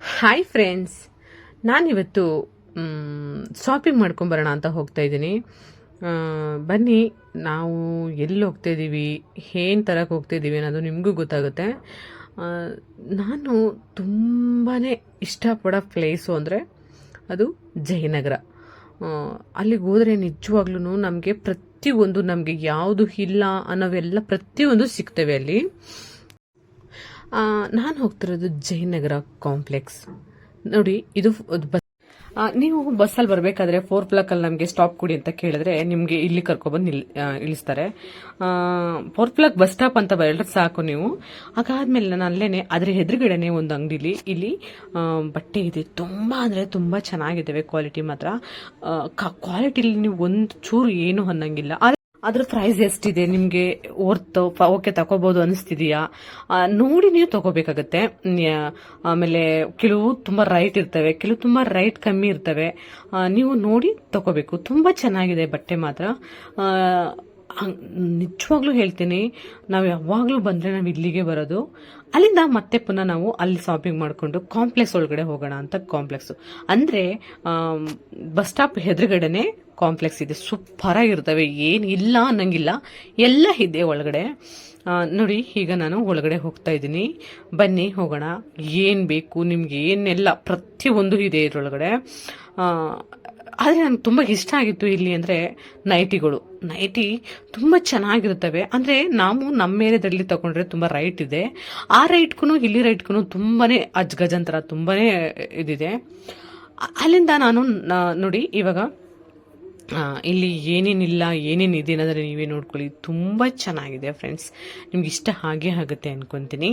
Hi friends ನಾನಿವತ್ತು shopping ಮಾಡ್ಕೊಂಬರೋಣ ಅಂತ ಹೋಗ್ತಾ ಇದ್ದೀನಿ. ಬನ್ನಿ, ನಾವು ಎಲ್ಲಿ ಹೋಗ್ತಾ ಇದ್ದೀವಿ? ಏನು ತರಕ್ಕೆ ಹೋಗ್ತಾ ಇದ್ದೀವಿ ಅನ್ನೋದು ನಿಮಗೂ ಗೊತ್ತಾಗುತ್ತೆ. ನಾನು ತುಂಬಾ ಇಷ್ಟಪಡೋ ಪ್ಲೇಸು ಅಂದರೆ ಅದು ಜಯನಗರ. ಅಲ್ಲಿಗೆ ಹೋದರೆ ನಿಜವಾಗ್ಲೂ ನಮಗೆ ಪ್ರತಿಯೊಂದು ನಮಗೆ ಯಾವುದು ಇಲ್ಲ ಅನ್ನೋವೆಲ್ಲ ಪ್ರತಿಯೊಂದು ಸಿಗ್ತವೆ ಅಲ್ಲಿ. ನಾನು ಹೋಗ್ತಿರೋದು ಜಯನಗರ ಕಾಂಪ್ಲೆಕ್ಸ್ ನೋಡಿ, ಇದು ಬಸ್ ನೀವು ಬಸ್ಸಲ್ಲಿ ಬರಬೇಕಾದ್ರೆ ಫೋರ್ ಪ್ಲಕ್ಕಲ್ಲಿ ನಮಗೆ ಸ್ಟಾಪ್ ಕೊಡಿ ಅಂತ ಕೇಳಿದ್ರೆ ನಿಮಗೆ ಇಲ್ಲಿ ಕರ್ಕೊಬಂದು ನಿಲ್ ಇಳಿಸ್ತಾರೆ. ಫೋರ್ ಪ್ಲಕ್ ಬಸ್ ಸ್ಟಾಪ್ ಅಂತ ಬರಲ್ರೆ ಸಾಕು ನೀವು. ಹಾಗಾದ್ಮೇಲೆ ನಾನು ಅಲ್ಲೇನೆ ಅದರ ಎದುರುಗಡೆನೆ ಒಂದು ಅಂಗಡಿಲಿ ಇಲ್ಲಿ ಬಟ್ಟೆ ಇದೆ. ತುಂಬ ಅಂದರೆ ತುಂಬ ಚೆನ್ನಾಗಿದ್ದಾವೆ ಕ್ವಾಲಿಟಿ ಮಾತ್ರ. ಕ್ವಾಲಿಟಿಲಿ ನೀವು ಒಂದು ಚೂರು ಏನು ಅನ್ನಂಗಿಲ್ಲ. ಅದ್ರ ಪ್ರೈಸ್ ಎಷ್ಟಿದೆ ನಿಮಗೆ ವರ್ತ್ ಓಕೆ ತಗೋಬಹುದು ಅನಿಸ್ತಿದೆಯಾ? ನೋಡಿ ನೀವು ತಗೋಬೇಕಾಗತ್ತೆ. ಆಮೇಲೆ ಕೆಲವು ತುಂಬ ರೈಟ್ ಇರ್ತವೆ, ಕೆಲವು ತುಂಬ ರೈಟ್ ಕಮ್ಮಿ ಇರ್ತವೆ. ನೀವು ನೋಡಿ ತಗೋಬೇಕು. ತುಂಬ ಚೆನ್ನಾಗಿದೆ ಬಟ್ಟೆ ಮಾತ್ರ. ನಿಜವಾಗ್ಲೂ ಹೇಳ್ತೀನಿ, ನಾವು ಯಾವಾಗಲೂ ಬಂದರೆ ನಾವು ಇಲ್ಲಿಗೆ ಬರೋದು. ಅಲ್ಲಿಂದ ಮತ್ತೆ ಪುನಃ ನಾವು ಅಲ್ಲಿ ಶಾಪಿಂಗ್ ಮಾಡಿಕೊಂಡು ಕಾಂಪ್ಲೆಕ್ಸ್ ಒಳಗಡೆ ಹೋಗೋಣ ಅಂತ ಕಾಂಪ್ಲೆಕ್ಸು ಅಂದರೆ ಬಸ್ ಸ್ಟಾಪ್ ಎದುರುಗಡೆನೆ ಕಾಂಪ್ಲೆಕ್ಸ್ ಇದೆ. ಸೂಪರ್ ಆಗಿರ್ತವೆ. ಏನು ಇಲ್ಲ ಅನ್ನಂಗಿಲ್ಲ. ಎಲ್ಲ ಇದೆ ಒಳಗಡೆ. ನೋಡಿ, ಈಗ ನಾನು ಒಳಗಡೆ ಹೋಗ್ತಾ ಇದ್ದೀನಿ. ಬನ್ನಿ, ಹೋಗೋಣ. ಏನು ಬೇಕು? ನಿಮ್ಗೆ ಏನೆಲ್ಲ ಪ್ರತಿಯೊಂದು ಇದೆ ಇದರೊಳಗಡೆ. ಆದರೆ ನನಗೆ ತುಂಬ ಇಷ್ಟ ಆಗಿತ್ತು ಇಲ್ಲಿ ಅಂದರೆ ನೈಟಿಗಳು. ನೈಟಿ ತುಂಬ ಚೆನ್ನಾಗಿರುತ್ತವೆ. ಅಂದರೆ ನಾವು ನಮ್ಮ ಏರಿಯಾದಲ್ಲಿ ತಗೊಂಡ್ರೆ ತುಂಬ ರೈಟ್ ಇದೆ. ಆ ರೈಟ್ಗೂ ಇಲ್ಲಿ ರೈಟ್ಗೂ ತುಂಬಾ ಅಜ್ಗಜಂತರ ತುಂಬಾ ಇದಿದೆ. ಅಲ್ಲಿಂದ ನಾನು ನೋಡಿ ಇವಾಗ ಇಲ್ಲಿ ಏನೇನಿಲ್ಲ ಏನೇನಿದೆ ಅನ್ನೋದ್ರೆ ನೀವೇ ನೋಡ್ಕೊಳ್ಳಿ. ತುಂಬ ಚೆನ್ನಾಗಿದೆ ಫ್ರೆಂಡ್ಸ್. ನಿಮ್ಗೆ ಇಷ್ಟ ಹಾಗೆ ಆಗುತ್ತೆ ಅನ್ಕೊಂತೀನಿ.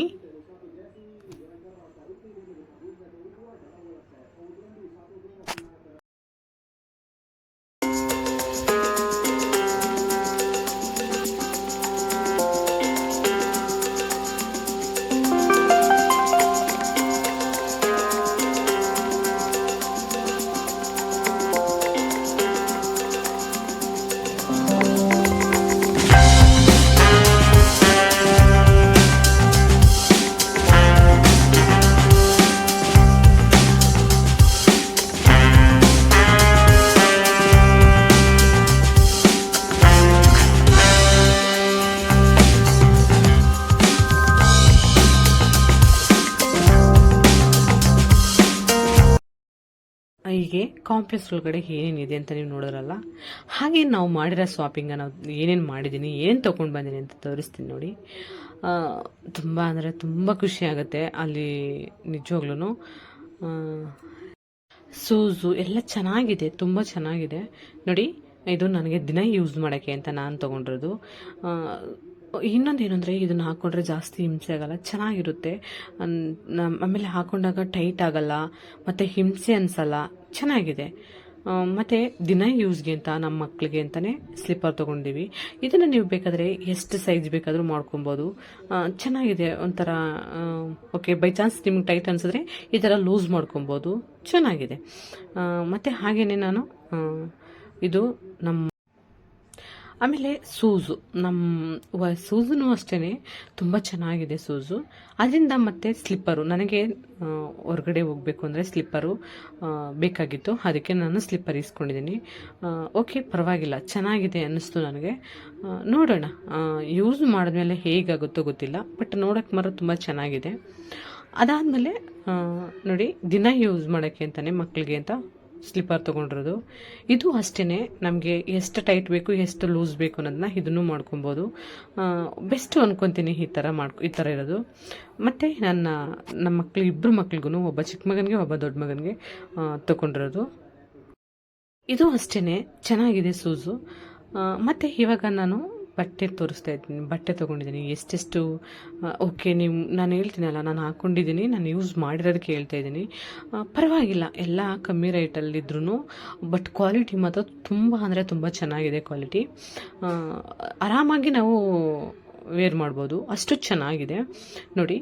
ಹೀಗೆ ಕಾಂಪ್ಲೆಕ್ಸ್ ಒಳಗಡೆ ಏನೇನಿದೆ ಅಂತ ನೀವು ನೋಡೋರಲ್ಲ, ಹಾಗೆ ನಾವು ಮಾಡಿರೋ ಶಾಪಿಂಗ ನಾವು ಏನೇನು ಮಾಡಿದ್ದೀನಿ ಏನು ತೊಗೊಂಡು ಬಂದೀನಿ ಅಂತ ತೋರಿಸ್ತೀನಿ ನೋಡಿ. ತುಂಬ ಅಂದರೆ ತುಂಬ ಖುಷಿ ಆಗುತ್ತೆ ಅಲ್ಲಿ ನಿಜವಾಗ್ಲೂ ಸೂಸು ಎಲ್ಲ ಚೆನ್ನಾಗಿದೆ, ತುಂಬ ಚೆನ್ನಾಗಿದೆ. ನೋಡಿ, ಇದು ನನಗೆ ದಿನ ಯೂಸ್ ಮಾಡೋಕ್ಕೆ ಅಂತ ನಾನು ತೊಗೊಂಡಿರೋದು. ಇನ್ನೊಂದು ಏನಂದರೆ ಇದನ್ನು ಹಾಕ್ಕೊಂಡ್ರೆ ಜಾಸ್ತಿ ಹಿಂಸೆ ಆಗಲ್ಲ, ಚೆನ್ನಾಗಿರುತ್ತೆ. ಆಮೇಲೆ ಹಾಕೊಂಡಾಗ ಟೈಟ್ ಆಗಲ್ಲ, ಮತ್ತು ಹಿಂಸೆ ಅನಿಸಲ್ಲ, ಚೆನ್ನಾಗಿದೆ. ಮತ್ತು ದಿನ ಯೂಸ್ಗೆ ಅಂತ ನಮ್ಮ ಮಕ್ಕಳಿಗೆ ಅಂತಲೇ ಸ್ಲಿಪ್ಪರ್ ತೊಗೊಂಡಿವಿ. ಇದನ್ನು ನೀವು ಬೇಕಾದರೆ ಎಷ್ಟು ಸೈಜ್ ಬೇಕಾದರೂ ಮಾಡ್ಕೊಬೋದು. ಚೆನ್ನಾಗಿದೆ ಒಂಥರ ಓಕೆ, ಬೈ ಚಾನ್ಸ್ ನಿಮ್ಗೆ ಟೈಟ್ ಅನಿಸಿದ್ರೆ ಈ ಥರ ಲೂಸ್ ಮಾಡ್ಕೊಬೋದು. ಚೆನ್ನಾಗಿದೆ. ಮತ್ತೆ ಹಾಗೆಯೇ ನಾನು ಇದು ನಮ್ಮ ಆಮೇಲೆ ಸೂಸು ನಮ್ಮ ವ ಸೂಸುನು ಅಷ್ಟೇ ತುಂಬ ಚೆನ್ನಾಗಿದೆ ಸೂಸು ಅದರಿಂದ ಮತ್ತೆ ಸ್ಲಿಪ್ಪರು, ನನಗೆ ಹೊರಗಡೆ ಹೋಗಬೇಕು ಅಂದರೆ ಸ್ಲಿಪ್ಪರು ಬೇಕಾಗಿತ್ತು. ಅದಕ್ಕೆ ನಾನು ಸ್ಲಿಪ್ಪರ್ ಇಸ್ಕೊಂಡಿದ್ದೀನಿ. ಓಕೆ, ಪರವಾಗಿಲ್ಲ, ಚೆನ್ನಾಗಿದೆ ಅನ್ನಿಸ್ತು ನನಗೆ. ನೋಡೋಣ ಯೂಸ್ ಮಾಡಿದ್ಮೇಲೆ ಹೇಗಾಗುತ್ತೋ ಗೊತ್ತಿಲ್ಲ, ಬಟ್ ನೋಡೋಕ್ಕೆ ಮಾತ್ರ ತುಂಬ ಚೆನ್ನಾಗಿದೆ. ಅದಾದಮೇಲೆ ನೋಡಿ, ದಿನ ಯೂಸ್ ಮಾಡೋಕ್ಕೆ ಅಂತಲೇ ಮಕ್ಕಳಿಗೆ ಅಂತ ಸ್ಲಿಪ್ಪರ್ ತೊಗೊಂಡಿರೋದು. ಇದು ಅಷ್ಟೇ ನಮಗೆ ಎಷ್ಟು ಟೈಟ್ ಬೇಕು, ಎಷ್ಟು ಲೂಸ್ ಬೇಕು ಅನ್ನೋದನ್ನ ಇದನ್ನು ಮಾಡ್ಕೊಬೋದು. ಬೆಸ್ಟು ಅಂದ್ಕೊತೀನಿ ಈ ಥರ ಮಾಡ್ಕೊ, ಈ ಥರ ಇರೋದು. ಮತ್ತು ನನ್ನ, ನಮ್ಮ ಮಕ್ಳು ಇಬ್ಬರು ಮಕ್ಳಿಗೂ ಒಬ್ಬ ಚಿಕ್ಕ ಮಗನಿಗೆ, ಒಬ್ಬ ದೊಡ್ಡ ಮಗನಿಗೆ ತೊಗೊಂಡಿರೋದು. ಇದು ಅಷ್ಟೇ ಚೆನ್ನಾಗಿದೆ ಸೂಸು. ಮತ್ತು ಇವಾಗ ನಾನು ಬಟ್ಟೆ ತೋರಿಸ್ತಾ ಇದ್ದೀನಿ, ಬಟ್ಟೆ ತೊಗೊಂಡಿದ್ದೀನಿ. ಎಷ್ಟೆಷ್ಟು ಓಕೆ ನೀವು, ನಾನು ಹೇಳ್ತೀನಲ್ಲ, ನಾನು ಹಾಕ್ಕೊಂಡಿದ್ದೀನಿ ನಾನು ಯೂಸ್ ಮಾಡಿರೋದಕ್ಕೆ ಹೇಳ್ತಾ ಇದ್ದೀನಿ. ಪರವಾಗಿಲ್ಲ, ಎಲ್ಲ ಕಮ್ಮಿ ರೇಟಲ್ಲಿದ್ರೂ ಬಟ್ ಕ್ವಾಲಿಟಿ ಮಾತ್ರ ತುಂಬ ಅಂದರೆ ತುಂಬ ಚೆನ್ನಾಗಿದೆ ಕ್ವಾಲಿಟಿ ಆರಾಮಾಗಿ ನಾವು ವೇರ್ ಮಾಡ್ಬೋದು. ಅಷ್ಟು ಚೆನ್ನಾಗಿದೆ. ನೋಡಿ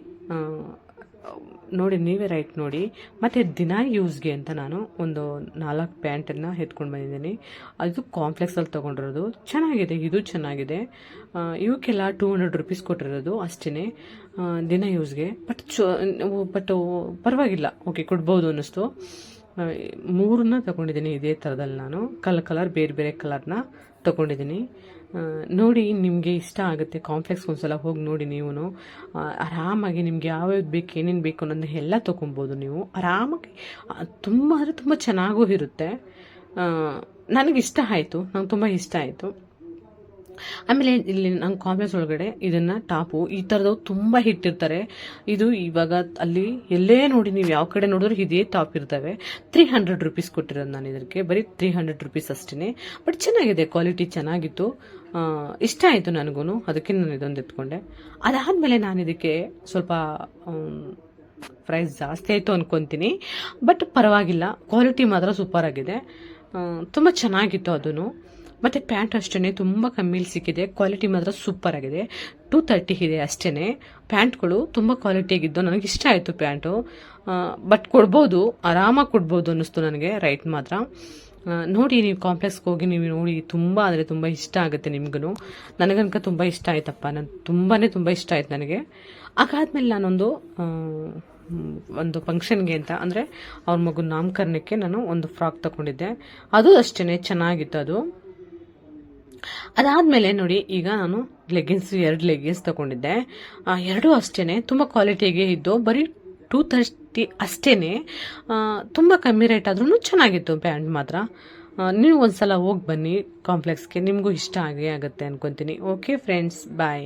ನೋಡಿ, ನೀವೇ ರೈಟ್ ನೋಡಿ. ಮತ್ತು ದಿನ ಯೂಸ್ಗೆ ಅಂತ ನಾನು ಒಂದು ನಾಲ್ಕು ಪ್ಯಾಂಟನ್ನು ಎತ್ಕೊಂಡು ಬಂದಿದ್ದೀನಿ. ಅದು ಕಾಂಪ್ಲೆಕ್ಸಲ್ಲಿ ತೊಗೊಂಡಿರೋದು. ಚೆನ್ನಾಗಿದೆ, ಇದು ಚೆನ್ನಾಗಿದೆ. ಇವಕ್ಕೆಲ್ಲ ಟೂ ಹಂಡ್ರೆಡ್ ರುಪೀಸ್ ಕೊಟ್ಟಿರೋದು ಅಷ್ಟೇ ದಿನ ಯೂಸ್ಗೆ ಬಟ್ ಚೊ ಬಟ್ ಪರವಾಗಿಲ್ಲ. ಓಕೆ ಕೊಡ್ಬೋದು ಅನ್ನಿಸ್ತು. ಮೂರನ್ನ ತಗೊಂಡಿದ್ದೀನಿ ಇದೇ ಥರದಲ್ಲಿ ನಾನು. ಕಲರ್ ಕಲರ್ ಬೇರೆ ಬೇರೆ ಕಲರ್ನ ತಗೊಂಡಿದ್ದೀನಿ. ನೋಡಿ ನಿಮಗೆ ಇಷ್ಟ ಆಗುತ್ತೆ ಕಾಂಪ್ಲೆಕ್ಸ್ ಒಂದ್ಸಲ ಹೋಗಿ ನೋಡಿ ನೀವು ಆರಾಮಾಗಿ ನಿಮ್ಗೆ ಯಾವ್ಯಾವ್ದು ಬೇಕು, ಏನೇನು ಬೇಕು ಅನ್ನೋದನ್ನ ಎಲ್ಲ ತೊಗೊಬೋದು ನೀವು. ಆರಾಮಾಗಿ ತುಂಬ ಅಂದರೆ ತುಂಬ ಚೆನ್ನಾಗೂ ಇರುತ್ತೆ. ನನಗೆ ಇಷ್ಟ ಆಯಿತು, ನಂಗೆ ತುಂಬ ಇಷ್ಟ ಆಯಿತು. ಆಮೇಲೆ ಇಲ್ಲಿ ನಂಗೆ ಕಾಂಪ್ಲೆಕ್ಸ್ ಒಳಗಡೆ ಇದನ್ನ ಟಾಪು, ಈ ಥರದವು ತುಂಬ ಹಿಟ್ಟಿರ್ತಾರೆ ಇದು ಇವಾಗ ಅಲ್ಲಿ ಎಲ್ಲೇ ನೋಡಿ ನೀವು ಯಾವ ಕಡೆ ನೋಡಿದ್ರು ಇದೇ ಟಾಪ್ ಇರ್ತವೆ. ತ್ರೀ ಹಂಡ್ರೆಡ್ ರುಪೀಸ್ ಕೊಟ್ಟಿರೋದು ನಾನು ಇದಕ್ಕೆ. ಬರೀ ತ್ರೀ ಹಂಡ್ರೆಡ್ ರುಪೀಸ್ ಅಷ್ಟೇ ಬಟ್ ಚೆನ್ನಾಗಿದೆ ಕ್ವಾಲಿಟಿ ಚೆನ್ನಾಗಿತ್ತು. ಇಷ್ಟ ಆಯಿತು ನನಗೂ ಅದಕ್ಕೆ ನಾನು ಇದೊಂದು ಎತ್ಕೊಂಡೆ. ಅದಾದಮೇಲೆ ನಾನು ಇದಕ್ಕೆ ಸ್ವಲ್ಪ ಪ್ರೈಸ್ ಜಾಸ್ತಿ ಆಯಿತು ಅನ್ಕೊತೀನಿ. ಬಟ್ ಪರವಾಗಿಲ್ಲ. ಕ್ವಾಲಿಟಿ ಮಾತ್ರ ಸೂಪರ್ ಆಗಿದೆ. ತುಂಬ ಚೆನ್ನಾಗಿತ್ತು ಅದೂ ಮತ್ತು ಪ್ಯಾಂಟ್ ಅಷ್ಟೇ ತುಂಬ ಕಮ್ಮಿಲಿ ಸಿಕ್ಕಿದೆ. ಕ್ವಾಲಿಟಿ ಮಾತ್ರ ಸೂಪರ್ ಆಗಿದೆ. ಟೂ ತರ್ಟಿ ಇದೆ ಅಷ್ಟೇ ಪ್ಯಾಂಟ್ಗಳು ತುಂಬ ಕ್ವಾಲಿಟಿಯಾಗಿದ್ದು ನನಗೆ ಇಷ್ಟ ಆಯಿತು ಪ್ಯಾಂಟು. ಬಟ್ ಕೊಡ್ಬೋದು. ಆರಾಮಾಗಿ ಕೊಡ್ಬೋದು ಅನ್ನಿಸ್ತು ನನಗೆ ರೈಟ್ ಮಾತ್ರ. ನೋಡಿ ನೀವು ಕಾಂಪ್ಲೆಕ್ಸ್ಗೆ ಹೋಗಿ ನೀವು ನೋಡಿ ತುಂಬ ಅಂದರೆ ತುಂಬ ಇಷ್ಟ ಆಗುತ್ತೆ ನಿಮ್ಗೂ ನನಗನ್ಕ ತುಂಬ ಇಷ್ಟ ಆಯ್ತಪ್ಪ. ನಾನು ತುಂಬಾ ತುಂಬ ಇಷ್ಟ ಆಯ್ತು ನನಗೆ. ಅದಾದ್ಮೇಲೆ ನಾನೊಂದು ಒಂದು ಫಂಕ್ಷನ್ಗೆ ಅಂತ ಅಂದರೆ ಅವ್ರ ಮಗು ನಾಮಕರಣಕ್ಕೆ ನಾನು ಒಂದು ಫ್ರಾಕ್ ತಗೊಂಡಿದ್ದೆ. ಅದು ಅಷ್ಟೇ ಚೆನ್ನಾಗಿತ್ತು ಅದು. ಅದಾದಮೇಲೆ ನೋಡಿ, ಈಗ ನಾನು ಲೆಗಿನ್ಸ್ ಎರಡು ಲೆಗ್ಗಿನ್ಸ್ ತಗೊಂಡಿದ್ದೆ. ಎರಡೂ ಅಷ್ಟೇ ತುಂಬ ಕ್ವಾಲಿಟಿಗೆ ಇದ್ದು, ಬರೀ ಟೂ ತರ್ಟಿ ಅಷ್ಟೇ ತುಂಬ ಕಮ್ಮಿ ರೇಟ್ ಆದ್ರೂ ಚೆನ್ನಾಗಿತ್ತು ಪ್ಯಾಂಟ್ ಮಾತ್ರ. ನೀವು ಒಂದ್ಸಲ ಹೋಗಿ ಬನ್ನಿ ಕಾಂಪ್ಲೆಕ್ಸ್ಗೆ ನಿಮಗೂ ಇಷ್ಟ ಆಗೇ ಆಗುತ್ತೆ ಅನ್ಕೊತೀನಿ. Okay friends bye